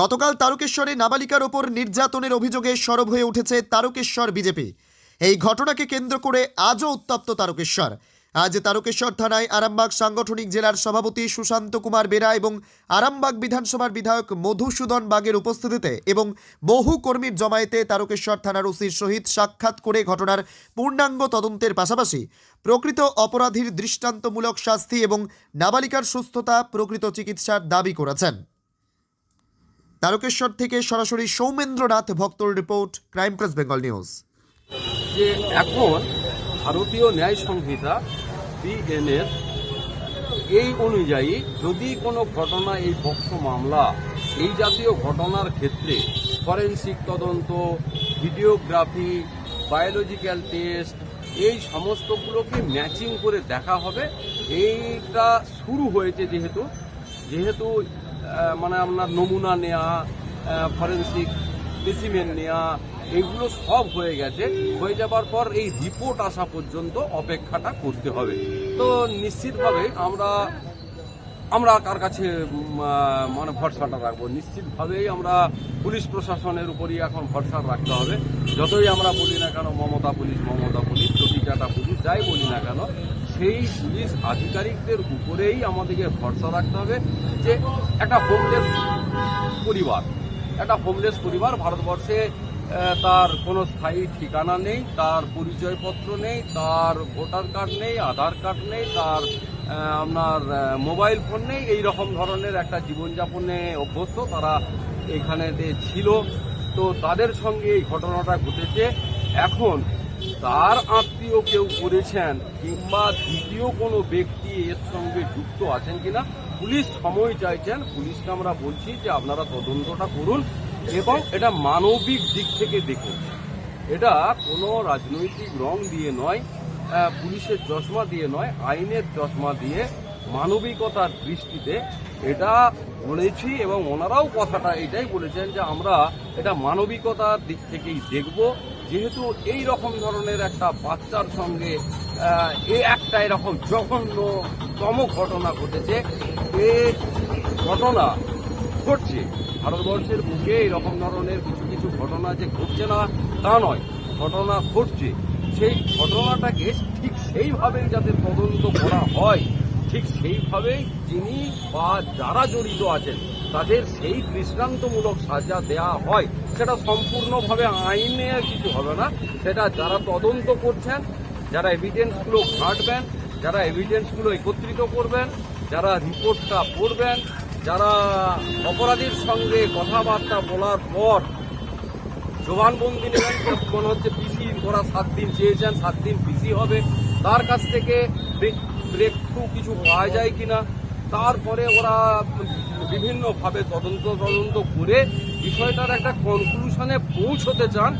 গতকাল তারকেশ্বরে নাবালিকার ওপর নির্যাতনের অভিযোগে সরব হয়ে উঠেছে তারকেশ্বর বিজেপি। এই ঘটনাকে কেন্দ্র করে আজও উত্তপ্ত তারকেশ্বর। আজ তারকেশ্বর থানায় আরামবাগ সাংগঠনিক জেলার সভাপতি সুশান্ত কুমার বেরা এবং আরামবাগ বিধানসভার বিধায়ক মধুসূদন বাগের উপস্থিতিতে এবং বহু কর্মীর জমায়েতে তারকেশ্বর থানার ওসির সহিত সাক্ষাৎ করে ঘটনার পূর্ণাঙ্গ তদন্তের পাশাপাশি প্রকৃত অপরাধীর দৃষ্টান্তমূলক শাস্তি এবং নাবালিকার সুস্থতা প্রকৃত চিকিৎসার দাবি করেছেন। তারকেশ্বর থেকে সরাসরি Soumendranath ভক্তর report, crime press Bengal news. যে এখন ভারতীয় ন্যায় সংহিতা বিএনএস এই অনুযায়ী যদি কোনো ঘটনা, এই পক্ষ মামলা, এই জাতীয় ঘটনার ক্ষেত্রে ফরেন্সিক তদন্ত, ভিডিওগ্রাফি, বায়োলজিক্যাল টেস্ট, এই সমস্তগুলোকে ম্যাচিং করে দেখা হবে, এইটা শুরু হয়েছে যেহেতু যেহেতু মানে আপনার নমুনা নেওয়া ফরেন্সিক স্পেসিমেন নেওয়া এগুলো সব হয়ে গেছে। হয়ে যাবার পর এই রিপোর্ট আসা পর্যন্ত অপেক্ষাটা করতে হবে। তো নিশ্চিতভাবে আমরা আমরা কার কাছে মানে ভরসাটা রাখব? নিশ্চিতভাবেই আমরা পুলিশ প্রশাসনের উপরই এখন ভরসা রাখতে হবে। যতই আমরা বলি না কেন, মমতা পুলিশ মমতা পুলিশ চটিচাটা পুলিশ, যাই বলি না কেন সেই পুলিশ আধিকারিকদের উপরেই আমাদেরকে ভরসা রাখতে হবে যে একটা হোমলেস পরিবার, একটা হোমলেস পরিবার ভারতবর্ষে তার কোনো স্থায়ী ঠিকানা নেই, তার পরিচয়পত্র নেই, তার ভোটার কার্ড নেই, আধার কার্ড নেই, তার আপনার মোবাইল ফোন নেই, এই রকম ধরনের একটা জীবনযাপনে অভ্যস্ত তারা এখানে যে ছিল। তো তাদের সঙ্গে এই ঘটনাটা ঘটেছে। এখন তার আত্মীয় কেউ করেছেন কিংবা দ্বিতীয় কোনো ব্যক্তি এর সঙ্গে যুক্ত আছেন কিনা, পুলিশ সময় চাইছেন। পুলিশকে আমরা বলছি যে আপনারা তদন্তটা করুন এবং এটা মানবিক দিক থেকে দেখুন। এটা কোনো রাজনৈতিক রং দিয়ে নয় পুলিশের চশমা দিয়ে নয়, আইনের চশমা দিয়ে মানবিকতার দৃষ্টিতে এটা বলেছি এবং ওনারাও কথাটা এটাই বলেছেন যে আমরা এটা মানবিকতার দিক থেকেই দেখব। যেহেতু এই রকম ধরনের একটা বাচ্চার সঙ্গে এ একটা এরকম জঘন্যতম ঘটনা ঘটেছে। এ ঘটনা ঘটছে। ভারতবর্ষের বুকে এরকম ধরনের কিছু কিছু ঘটনা যে ঘটছে না, তা নয়। ঘটনা ঘটছে। সেই ঘটনাটাকে ঠিক সেইভাবেই যাতে তদন্ত করা হয়, ঠিক সেইভাবেই যিনি বা যারা জড়িত আছেন তাদের সেই দৃষ্টান্তমূলক সাজা দেয়া হয়, সেটা সম্পূর্ণভাবে আইনে কিছু হবে না। সেটা যারা তদন্ত করছেন, যারা এভিডেন্সগুলো ঘাঁটবেন, যারা এভিডেন্সগুলো একত্রিত করবেন, যারা রিপোর্টটা পড়বেন, যারা অপরাধীর সঙ্গে কথাবার্তা বলার পর জবানবন্দি নেবেন, মনে হচ্ছে পিসি, ওরা সাত দিন চেয়েছেন, সাত দিন পিসি হবে। তার কাছ থেকে ব্রেক থ্রু কিছু পাওয়া যায় কিনা? তারপরে ওরা বিভিন্নভাবে তদন্ত তদন্ত করে বিষয়টার একটা কনক্লুশনে পৌঁছতে চান,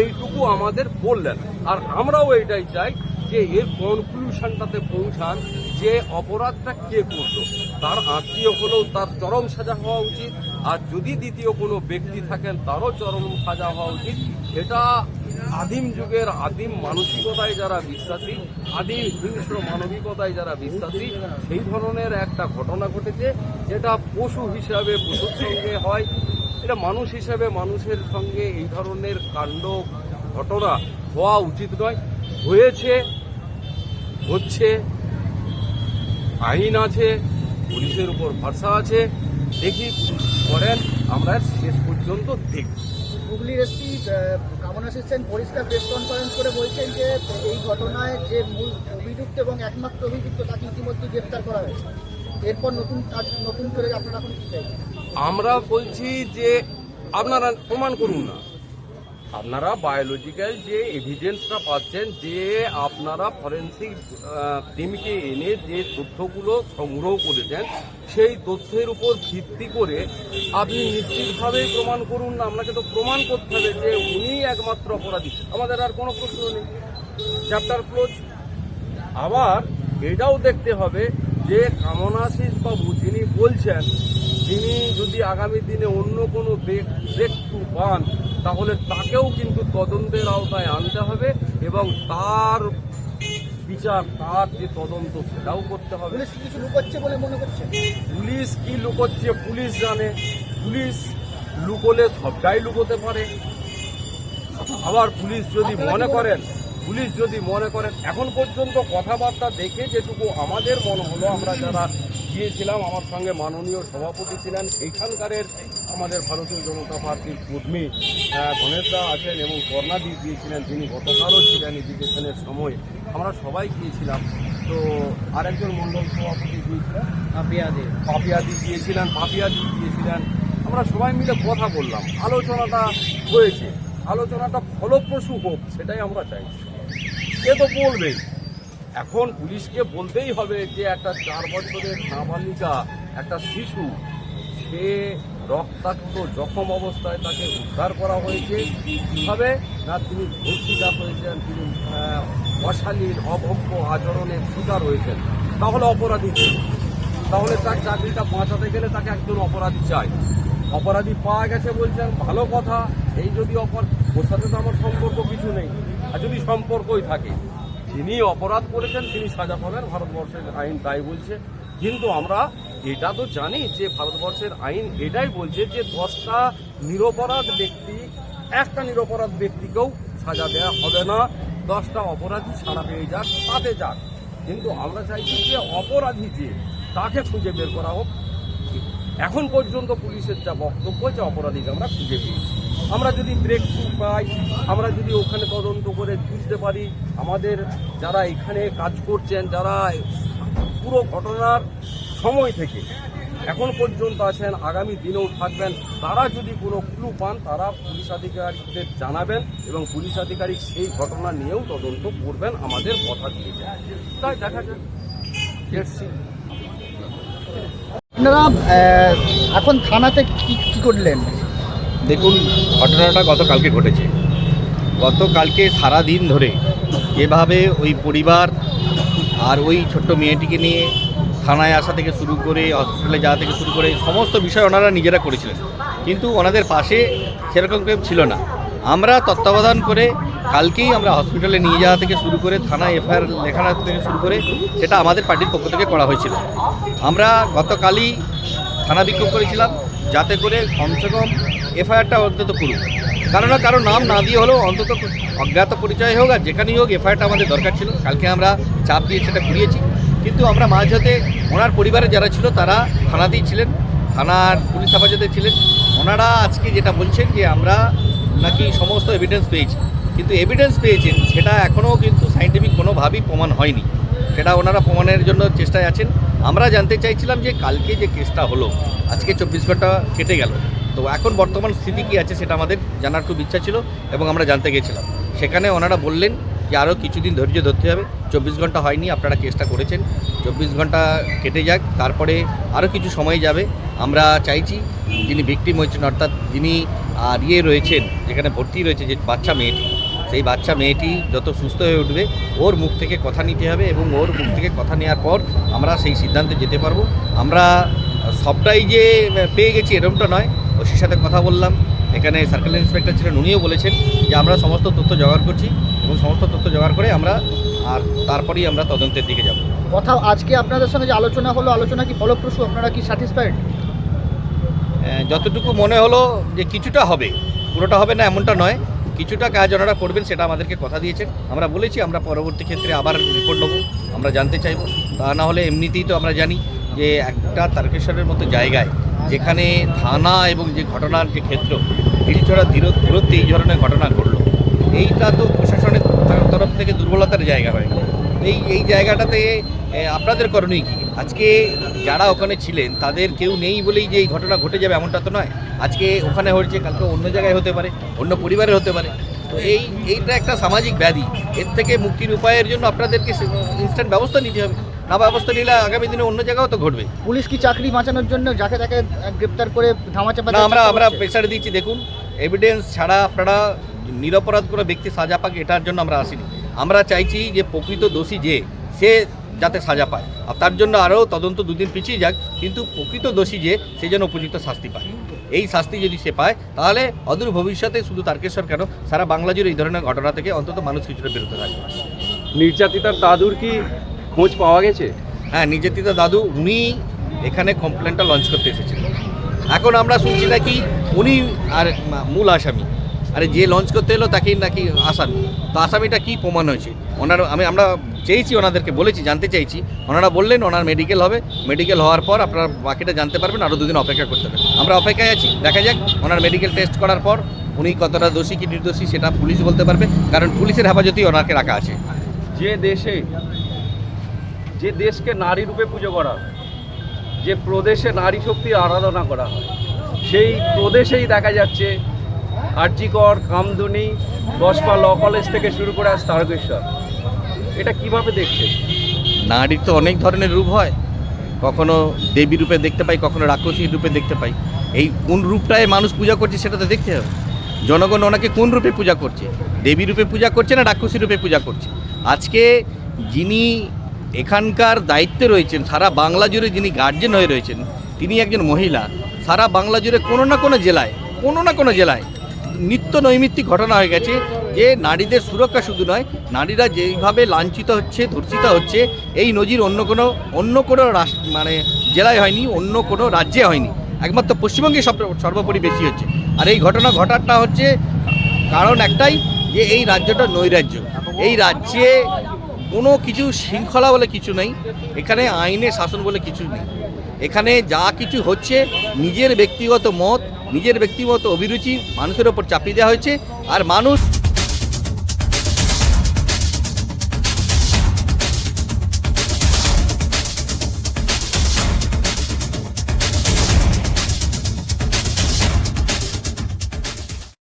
এইটুকু আমাদের বললেন। আর আমরাও এটাই চাই যে এর কনক্লুশনটাতে পৌঁছান যে অপরাধটা কে করল। তার আত্মীয় হলেও তার চরম সাজা হওয়া উচিত আর যদি দ্বিতীয় কোনো ব্যক্তি থাকেন, তারও চরম সাজা হওয়া উচিত। এটা আদিম যুগের আদিম মানসিকতায় যারা বিশ্বাসী, আদিম হিংস্র মানবিকতায় যারা বিশ্বাসী, সেই ধরনের একটা ঘটনা ঘটেছে, যেটা পশু হিসাবে পশুর সঙ্গে হয়। এটা মানুষ হিসাবে মানুষের সঙ্গে এই ধরনের কাণ্ড ঘটনা হওয়া উচিত নয়। হয়েছে, হচ্ছে, আইন আছে, পুলিশের উপর ভরসা আছে। দেখি করেন আমরা শেষ পর্যন্ত দেখব হুগলির এসপি কামনা এসেছেন পরিষ্কার প্রেস কনফারেন্স করে বলছেন যে এই ঘটনায় যে মূল অভিযুক্ত এবং একমাত্র অভিযুক্ত তাকে ইতিমধ্যে গ্রেফতার করা হয়েছে। এরপর নতুন কাজ নতুন করে আপনারা এখন আমরা বলছি যে আপনারা প্রমাণ করুন না। আপনারা বায়োলজিক্যাল যে এভিডেন্সটা পাচ্ছেন, যে আপনারা ফরেন্সিক টিমকে এনে যে তথ্যগুলো সংগ্রহ করেছেন, সেই তথ্যের উপর ভিত্তি করে আপনি নিশ্চিতভাবেই প্রমাণ করুন না। আপনাকে তো প্রমাণ করতে হবে যে উনি একমাত্র অপরাধী। আমাদের আর কোনো প্রশ্ন নেই। চ্যাপ্টার ক্লোজ আবার এটাও দেখতে হবে যে কামনাশিস বাবু যিনি বলছেন, তিনি যদি আগামী দিনে অন্য কোনো থ্রু পান তাহলে তাকেও কিন্তু তদন্তের আওতায় আনতে হবে এবং তার বিচার তার যে তদন্ত সেটাও করতে হবে। পুলিশ কি কিছু লুকোচ্ছে বলে মনে করছেন পুলিশ কি লুকোচ্ছে পুলিশ জানে। পুলিশ লুকোলে সবটাই লুকোতে পারে। আবার পুলিশ যদি মনে করেন পুলিশ যদি মনে করেন এখন পর্যন্ত কথাবার্তা দেখে যেটুকু আমাদের মনে হলো আমরা যারা গিয়েছিলাম আমার সঙ্গে মাননীয় সভাপতি ছিলেন এইখানকারের আমাদের ভারতীয় জনতা পার্টির কর্মী গণেশদা আছেন এবং কর্ণাদি দিয়েছিলেন তিনি। গতকালও ছিলেন এডুকেশনের সময়। আমরা সবাই গিয়েছিলাম। তো আরেকজন মণ্ডল সভাপতি গিয়েছিলেন? পাপিয়াদি গিয়েছিলেন পাপিয়াদি গিয়েছিলেন। আমরা সবাই মিলে কথা বললাম। আলোচনাটা হয়েছে। আলোচনাটা ফলপ্রসূ হোক সেটাই আমরা চাইছি সে তো বলবেই এখন পুলিশকে বলতেই হবে যে একটা চার বছরের নাবালিকা একটা শিশু সে রক্তাক্ত জখম অবস্থায় তাকে উদ্ধার করা হয়েছে। কীভাবে? না, তিনি ধর্ষিতা হয়েছেন, তিনি অশালীন অভব্য আচরণের শিকার হয়েছেন। তাহলে অপরাধী? তাহলে তার চাকরিটা বাঁচাতে গেলে তাকে একজন অপরাধী চাই। অপরাধী পাওয়া গেছে বলছেন, ভালো কথা। এই যদি অপরাধ ওর সাথে তো আমার সম্পর্ক কিছু নেই। আর যদি সম্পর্কই থাকে, যিনি অপরাধ করেছেন, তিনি সাজা পাবেন, ভারতবর্ষের আইন তাই বলছে। কিন্তু আমরা এটা তো জানি যে ভারতবর্ষের আইন এটাই বলছে যে দশটা নিরপরাধ ব্যক্তি, একটা নিরপরাধ ব্যক্তিকেও সাজা দেওয়া হবে না। দশটা অপরাধী ছাড়া পেয়ে যাক তাতে যাক। কিন্তু আমরা চাইছি যে অপরাধী যে, তাকে খুঁজে বের করা হোক। এখন পর্যন্ত পুলিশের যা বক্তব্য, যে অপরাধীকে আমরা খুঁজে পেয়েছি। আমরা যদি ব্রেক পাই, আমরা যদি ওখানে তদন্ত করে বুঝতে পারি, আমাদের যারা এখানে কাজ করছেন, যারা পুরো ঘটনার সময় থেকে এখন পর্যন্ত আছেন আগামী দিনেও থাকবেন। তারা যদি কোনো ক্লু পান তারা পুলিশ আধিকারিকদের জানাবেন এবং পুলিশ আধিকারিক সেই ঘটনা নিয়েও তদন্ত করবেন আমাদের কথা দিয়েছেন তাই দেখা যাক। আপনারা এখন থানাতে কি কি করলেন? দেখুন ঘটনাটা গতকালকে ঘটেছে। গতকালকে সারা দিন ধরে এভাবে ওই পরিবার আর ওই ছোট্ট মেয়েটিকে নিয়ে থানায় আসা থেকে শুরু করে হসপিটালে যাওয়া থেকে শুরু করে সমস্ত বিষয় ওনারা নিজেরা করেছিলেন। কিন্তু ওনাদের পাশে সেরকম কেউ ছিল না। আমরা তত্ত্বাবধান করে কালকেই আমরা হসপিটালে নিয়ে যাওয়া থেকে শুরু করে থানা এফআইআর লেখানো থেকে শুরু করে, সেটা আমাদের পার্টির পক্ষ থেকে করা হয়েছিল। আমরা গতকালই থানা বিক্ষোভ করেছিলাম, যাতে করে কমসে কম এফআইআরটা অন্তত করুক। কারণ কারও নাম না দিয়ে হলেও অন্তত অজ্ঞাত পরিচয় হোক আর যেখানেই হোক এফআইআরটা আমাদের দরকার ছিল। কালকে আমরা চাপ দিয়ে সেটা ঘুরিয়েছি কিন্তু আমরা মাঝাতে ওনার পরিবারে যারা ছিল, তারা থানাতেই ছিলেন, থানার পুলিশ হেফাজতে ছিলেন। ওনারা আজকে যেটা বলছেন যে আমরা নাকি সমস্ত এভিডেন্স পেয়েছি। কিন্তু এভিডেন্স পেয়েছেন, সেটা এখনও কিন্তু সাইন্টিফিক কোনোভাবেই প্রমাণ হয়নি। সেটা ওনারা প্রমাণের জন্য চেষ্টায় আছেন। আমরা জানতে চাইছিলাম যে কালকে যে কেসটা হলো, আজকে চব্বিশ ঘণ্টা কেটে গেল। তো এখন বর্তমান স্থিতি কী আছে সেটা আমাদের জানার খুব ইচ্ছা ছিল এবং আমরা জানতে গেছিলাম। সেখানে ওনারা বললেন যে আরও কিছুদিন ধৈর্য ধরতে হবে। চব্বিশ ঘণ্টা হয়নি, আপনারা কেসটা করেছেন। চব্বিশ ঘণ্টা কেটে যাক, তারপরে আরও কিছু সময় যাবে। আমরা চাইছি যিনি ভিকটিম হয়েছেন, অর্থাৎ যিনি আর ইয়ে রয়েছেন, যেখানে ভর্তি রয়েছে যে বাচ্চা মেয়েটি, সেই বাচ্চা মেয়েটি যত সুস্থ হয়ে উঠবে, ওর মুখ থেকে কথা নিতে হবে এবং ওর মুখ থেকে কথা নেওয়ার পর আমরা সেই সিদ্ধান্তে যেতে পারব। আমরা সবটাই যে পেয়ে গেছি এরকমটা নয়। ওসির সাথে কথা বললাম। এখানে সার্কেল ইন্সপেক্টর ছিলেন, উনিও বলেছেন যে আমরা সমস্ত তথ্য জোগাড় করছি। এবং সমস্ত তথ্য জোগাড় করে আমরা আর তারপরেই আমরা তদন্তের দিকে যাব। কথা আজকে আপনাদের সঙ্গে যে আলোচনা হলো আলোচনা কি ফলপ্রসূ? আপনারা কি স্যাটিসফাইড যতটুকু মনে হলো যে কিছুটা হবে পুরোটা হবে না এমনটা নয় কিছুটা কাজ ওনারা করবেন সেটা আমাদেরকে কথা দিয়েছেন। আমরা বলেছি আমরা পরবর্তী ক্ষেত্রে আবার রিপোর্ট নেব আমরা জানতে চাইব। তা না হলে এমনিতেই তো আমরা জানি যে একটা তারকেশ্বরের মতো জায়গায় যেখানে থানা এবং যে ঘটনার যে ক্ষেত্র হিলছড়া দূর- দূরত্বে এই ধরনের ঘটনা ঘটলো এইটা তো প্রশাসনের তর- তরফ থেকে দুর্বলতার জায়গা হয়ে গেল। এই এই জায়গাটাতে আপনাদের করণীয় কি? আজকে যারা ওখানে ছিলেন তাদের কেউ নেই বলেই যে এই ঘটনা ঘটে যাবে এমনটা তো নয়। আজকে ওখানে হয়েছে কালকে অন্য জায়গায় হতে পারে অন্য পরিবারের হতে পারে। তো এই এইটা একটা সামাজিক ব্যাধি। এর থেকে মুক্তির উপায়ের জন্য আপনাদেরকে ইনস্ট্যান্ট ব্যবস্থা নিতে হবে। না ব্যবস্থা নিলে আগামী দিনে অন্য জায়গাও তো ঘটবে। পুলিশ কি চাকরি বাঁচানোর জন্য যাকে তাকে গ্রেপ্তার করে ধামাচাপা আমরা আমরা? প্রেসার দিচ্ছি দেখুন। এভিডেন্স ছাড়া আপনারা নিরপরাধ করে ব্যক্তি সাজা পাক এটার জন্য আমরা আসিনি। আমরা চাইছি যে প্রকৃত দোষী যে সে যাতে সাজা পায়। আর তার জন্য আরও তদন্ত দুদিন পিছিয়ে যাক কিন্তু প্রকৃত দোষী যে সে যেন উপযুক্ত শাস্তি পায়। এই শাস্তি যদি সে পায় তাহলে অদূর ভবিষ্যতে শুধু তারকেশ্বর কেন? সারা বাংলা জুড়ে এই ধরনের ঘটনা থেকে অন্তত মানুষ কিছুটা বিরত থাকবে। নির্যাতিতার দাদুর কি খোঁজ পাওয়া গেছে? হ্যাঁ নির্যাতিতা দাদু উনি এখানে কমপ্লেনটা লঞ্চ করতে এসেছিলেন। এখন আমরা শুনছি নাকি উনি আর মূল আসামি। আরে যে লঞ্চ করতে এলো তাকেই নাকি আসামি তো আসামিটা কি প্রমাণ হয়েছে? ওনার, আমি, আমরা চেয়েছি ওনাদেরকে বলেছি, জানতে চাইছি ওনারা বললেন ওনার মেডিকেল হবে। মেডিকেল হওয়ার পর আপনারা বাকিটা জানতে পারবেন আরও দুদিন অপেক্ষা করতে হবে। আমরা অপেক্ষায় আছি। দেখা যাক, ওনার মেডিকেল টেস্ট করার পর উনি কতটা দোষী, কি নির্দোষী সেটা পুলিশ বলতে পারবে। কারণ পুলিশের হেফাজতেই ওনাকে রাখা আছে। যে দেশে, যে দেশকে নারী রূপে পুজো করা হয়, যে প্রদেশে নারী শক্তির আরাধনা করা হয়, সেই প্রদেশেই দেখা যাচ্ছে আর্জিকর কামদুনি বসপা ল কলেজ থেকে শুরু করে আজ তারকেশ্বর। এটা কীভাবে দেখছেন? নারীর তো অনেক ধরনের রূপ হয়। কখনো দেবী রূপে দেখতে পাই, কখনো রাক্ষসী রূপে দেখতে পাই। এই কোন রূপটায় মানুষ পূজা করছে সেটা তো দেখতে হবে। জনগণ ওনাকে কোন রূপে পূজা করছে? দেবী রূপে পূজা করছে না রাক্ষসী রূপে পূজা করছে? আজকে যিনি এখানকার দায়িত্বে রয়েছেন, সারা বাংলা জুড়ে যিনি গার্জেন হয়ে রয়েছেন, তিনি একজন মহিলা। সারা বাংলা জুড়ে কোনো না কোনো জেলায়, কোনো না কোনো জেলায় নিত্য নৈমিত্তিক ঘটনা হয়ে গেছে যে নারীদের সুরক্ষা শুধু নয়, নারীরা যেইভাবে লাঞ্ছিত হচ্ছে, ধর্ষিত হচ্ছে, এই নজির অন্য কোনো অন্য কোনো মানে জেলায় হয়নি, অন্য কোনো রাজ্যে হয়নি। একমাত্র পশ্চিমবঙ্গে সব, সর্বোপরি বেশি হচ্ছে। আর এই ঘটনা ঘটারটা হচ্ছে কারণ একটাই যে এই রাজ্যটা নৈরাজ্য। এই রাজ্যে কোনো কিছু শৃঙ্খলা বলে কিছু নেই, এখানে আইনের শাসন বলে কিছু নেই। এখানে যা কিছু হচ্ছে, নিজের ব্যক্তিগত মত, নিজের ব্যক্তিগত অভিরুচি মানুষের ওপর চাপিয়ে দেওয়া হয়েছে, আর মানুষ